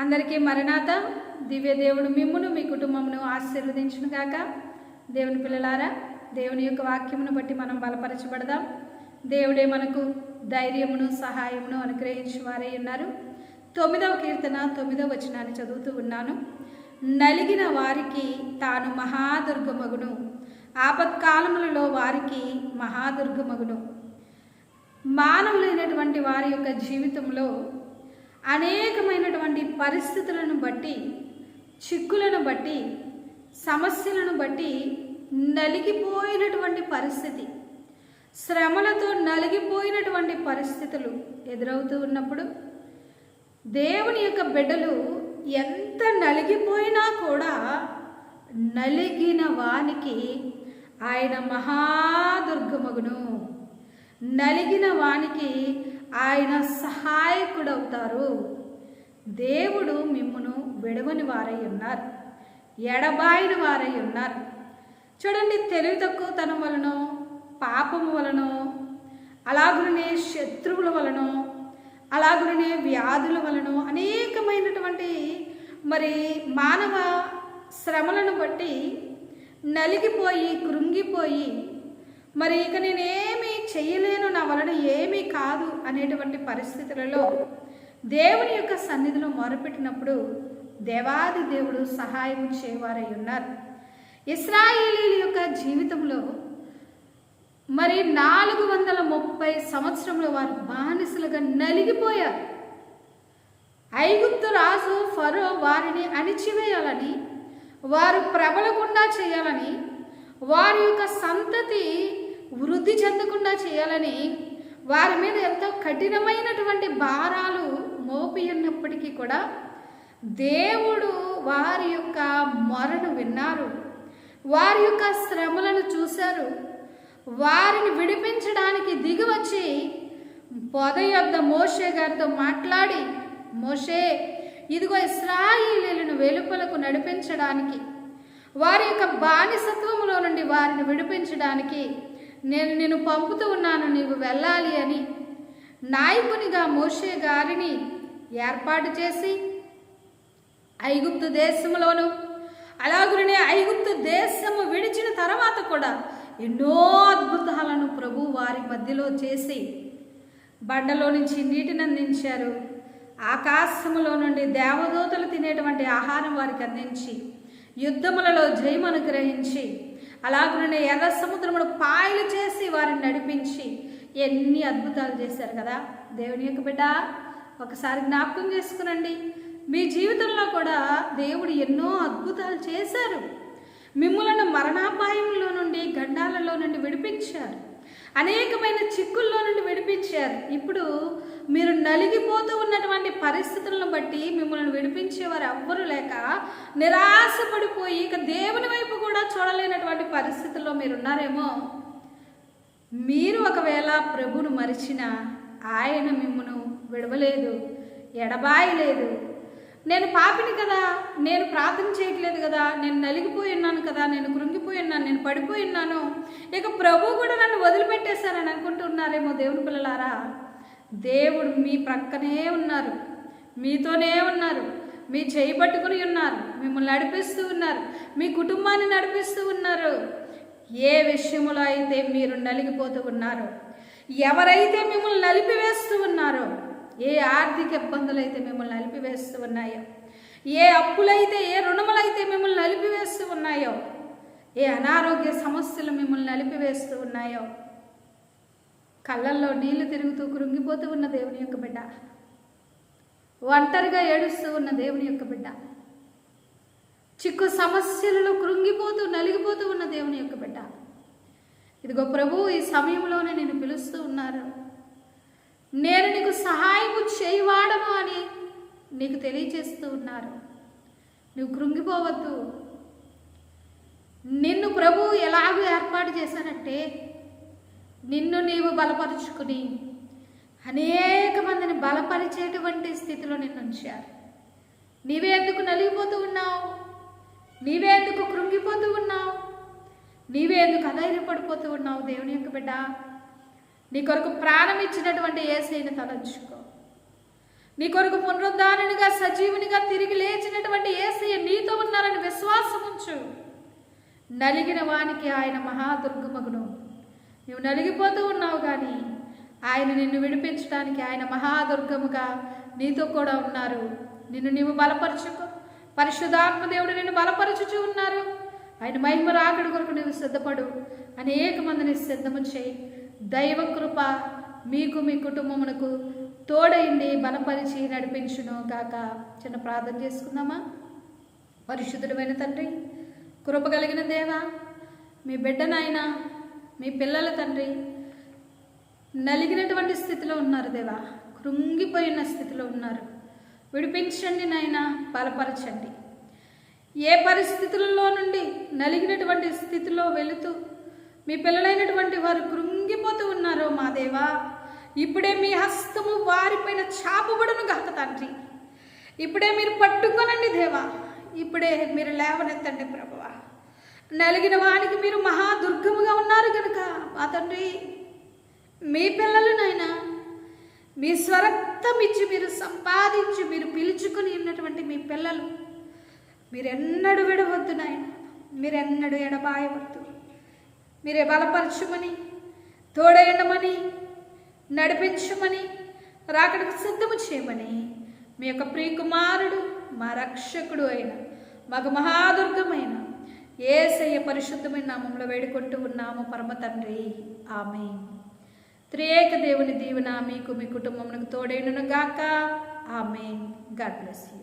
అందరికీ మరణాత దివ్య దేవుడు మిమ్మును మీ కుటుంబమును ఆశీర్వదించును గాక. దేవుని పిల్లలారా దేవుని యొక్క వాక్యమును బట్టి మనం బలపరచబడదాం. దేవుడే మనకు ధైర్యమును సహాయమును అనుగ్రహించి వారే ఉన్నారు. తొమ్మిదవ కీర్తన తొమ్మిదవ వచనాన్ని చదువుతూ ఉన్నాను. నలిగిన వారికి తాను మహాదుర్గమగును. ఆపత్కాలములలో వారికి మహాదుర్గమగును. మానవులైనటువంటి వారి యొక్క జీవితంలో అనేకమైనటువంటి పరిస్థితులను బట్టి చిక్కులను బట్టి సమస్యలను బట్టి నలిగిపోయినటువంటి పరిస్థితి. శ్రమలతో నలిగిపోయినటువంటి పరిస్థితులు ఎదురవుతూ ఉన్నప్పుడు దేవుని యొక్క బిడ్డలు ఎంత నలిగిపోయినా కూడా నలిగిన వానికి ఆయన మహాదుర్గమగును. నలిగిన వానికి ఆయన సహాయకుడవుతారు. దేవుడు మిమ్మును విడవని వారై ఉన్నారు ఎడబాయిన వారై ఉన్నారు. చూడండి తెలివి తక్కువతనం వలనో పాపము వలనో అలాగునే శత్రువుల వలనో అలాగునే వ్యాధుల వలనో అనేకమైనటువంటి మరి మానవ శ్రమలను బట్టి నలిగిపోయి కృంగిపోయి మరి ఇక నేనేమీ చేయలేను నా వలన ఏమీ కాదు అనేటువంటి పరిస్థితులలో దేవుని యొక్క సన్నిధిలో మొరపెట్టినప్పుడు దేవాది దేవుడు సహాయం చేయవారై ఉన్నారు. ఇస్రాయేలీల యొక్క జీవితంలో మరి నాలుగు వందల ముప్పై సంవత్సరంలో వారు బానిసలుగా నలిగిపోయారు. ఐగుప్తు రాజు ఫరో వారిని అణిచివేయాలని వారు ప్రబలకుండా చేయాలని వారి యొక్క సంతతి వృద్ధి చెందకుండా చేయాలని వారి మీద ఎంతో కఠినమైనటువంటి భారాలు మోపి ఉన్నప్పటికీ కూడా దేవుడు వారి యొక్క మొరను విన్నారు. వారి యొక్క శ్రమలను చూశారు. వారిని విడిపించడానికి దిగివచ్చి పొద యొద్ద మోషే గారితో మాట్లాడి మోషే ఇదిగో ఇస్రాయిలీలను వెలుపలకు నడిపించడానికి వారి యొక్క బానిసత్వములో నుండి వారిని విడిపించడానికి నేను నిన్ను పంపుతూ ఉన్నాను నీవు వెళ్ళాలి అని. నాయకునిగా మోషే గారిని ఏర్పాటు చేసి ఐగుప్తు దేశంలోను అలాగునే ఐగుప్తు దేశము విడిచిన తర్వాత కూడా ఎన్నో అద్భుతాలను ప్రభు వారి మధ్యలో చేసి బండలో నుంచి నీటిని అందించారు. ఆకాశములో నుండి దేవదూతలు తినేటువంటి ఆహారం వారికి అందించి యుద్ధములలో జయం అనుగ్రహించి అలాగునే ఎర్ర సముద్రమును పాయలు చేసి వారిని నడిపించి ఎన్ని అద్భుతాలు చేశారు కదా. దేవుని యొక్క బిడ్డ ఒకసారి జ్ఞాపకం చేసుకునండి. మీ జీవితంలో కూడా దేవుడు ఎన్నో అద్భుతాలు చేశారు. మిమ్మలను మరణాపాయంలో నుండి గండాలలో నుండి విడిపించారు. అనేకమైన చిక్కుల్లో నుండి విడిపించారు. ఇప్పుడు మీరు నలిగిపోతూ ఉన్నటువంటి పరిస్థితులను బట్టి మిమ్మల్ని విడిపించేవారు ఎవ్వరూ లేక నిరాశపడిపోయి ఇక దేవుని వైపు కూడా చూడలేనటువంటి పరిస్థితుల్లో మీరు ఉన్నారేమో మీరు ఒకవేళ ప్రభును మరిచిన ఆయన మిమ్మను విడవలేదు ఎడబాయలేదు. నేను పాపిని కదా నేను ప్రార్థన చేయట్లేదు కదా నేను నలిగిపోయి ఉన్నాను కదా నేను కృంగిపోయి ఉన్నాను నేను పడిపోయి ఉన్నాను. ఇక ప్రభు కూడా నన్ను వదిలిపెట్టేశారని అనుకుంటున్నారేమో దేవుని పిల్లలారా? దేవుడు మీ ప్రక్కనే ఉన్నారు. మీతోనే ఉన్నారు. మీ చేయి పట్టుకుని ఉన్నారు. మిమ్మల్ని నడిపిస్తూ ఉన్నారు. మీ కుటుంబాన్ని నడిపిస్తూ ఉన్నారు. ఏ విషయంలో అయితే మీరు నలిగిపోతూ ఉన్నారో ఎవరైతే మిమ్మల్ని నలిపివేస్తూ ఉన్నారో ఏ ఆర్థిక ఇబ్బందులు అయితే మిమ్మల్ని నలిపివేస్తూ ఉన్నాయో ఏ అప్పులైతే ఏ రుణములైతే ఏ అనారోగ్య సమస్యలు మిమ్మల్ని నలిపివేస్తూ ఉన్నాయో? కళ్ళల్లో నీళ్ళు తిరుగుతూ కృంగిపోతూ ఉన్న దేవుని యొక్క బిడ్డ. ఒంటరిగా ఏడుస్తూ ఉన్న దేవుని యొక్క బిడ్డ. చిక్కు సమస్యలలో కృంగిపోతూ నలిగిపోతూ ఉన్న దేవుని యొక్క బిడ్డ. ఇదిగో ప్రభు ఈ సమయంలోనే నేను పిలుస్తూ ఉన్నారు నేను నీకు సహాయము చేయవాడము అని నీకు తెలియచేస్తూ ఉన్నారు. నువ్వు కృంగిపోవద్దు. నిన్ను ప్రభు ఎలాగూ ఏర్పాటు చేశానంటే నిన్ను నీవు బలపరుచుకుని అనేక మందిని బలపరిచేటువంటి స్థితిలో నిన్ను ఉంచారు. నీవే ఎందుకు నలిగిపోతూ ఉన్నావు? నీవే ఎందుకు కృంగిపోతూ ఉన్నావు? నీవే ఎందుకు అధైర్యపడిపోతూ ఉన్నావు దేవుని యొక్క బిడ్డ? నీ కొరకు ప్రాణం ఇచ్చినటువంటి ఏసైని తలంచుకో. నీ కొరకు పునరుద్ధారణగా సజీవునిగా తిరిగి లేచినటువంటి ఏసై నీతో ఉన్నారని విశ్వాసం ఉంచు నలిగిన వానికి ఆయన మహాదుర్గమగును. నువ్వు నలిగిపోతూ ఉన్నావు కానీ ఆయన నిన్ను విడిపించడానికి ఆయన మహాదుర్గముగా నీతో కూడా ఉన్నారు. నిన్ను నీవు బలపరచుకో. పరిశుద్ధాత్మ దేవుడు నిన్ను బలపరచుచు ఉన్నారు. ఆయన మహిమ రాకడి కొరకు నువ్వు సిద్ధపడు. అనేక మందిని సిద్ధము చేయి. దైవ కృప మీకు మీ కుటుంబమునకు తోడైంది బలపరిచి నడిపించును కాక చిన్న ప్రార్థన చేసుకుందామా? పరిశుద్ధుడమైన తండ్రి కృప కలిగిన దేవా మీ బిడ్డనైనా మీ పిల్లల తండ్రి నలిగినటువంటి స్థితిలో ఉన్నారు దేవా కృంగిపోయిన స్థితిలో ఉన్నారు. విడిపించండి నాయనా బలపరచండి. ఏ పరిస్థితులలో నుండి నలిగినటువంటి స్థితిలో వెళుతూ మీ పిల్లలైనటువంటి వారు కృంగిపోతూ ఉన్నారో మా దేవా ఇప్పుడే మీ హస్తము వారిపైన చాపబడును గాక తండ్రి. ఇప్పుడే మీరు పట్టుకోనండి దేవా ఇప్పుడే మీరు లేవనెత్తండి ప్రభువా. నలిగిన వానికి మీరు మహాదుర్గముగా ఉన్నారు కనుక మా తండ్రి మీ పిల్లలు నాయన మీ స్వరక్తం ఇచ్చి మీరు సంపాదించి మీరు పిలుచుకుని ఉన్నటువంటి మీ పిల్లలు మీరెన్నడూ విడవద్దు నాయన మీరెన్నడూ ఎడబాయవద్దు. మీరే బలపరచమని తోడేయడమని నడిపించమని రాకడకు సిద్ధము చేయమని మీ యొక్క ప్రియకుమారుడు మా రక్షకుడు అయిన మాకు మహాదుర్గమైన ఏసయ్య పరిశుద్ధమైన నామంలో వేడుకుంటూ ఉన్నాము పరమ తండ్రి. ఆమె త్రియేక దేవుని దీవెన మీకు మీ కుటుంబమునకు తోడైనను గాక. ఆమె గాడ్ బ్లెస్ యూ.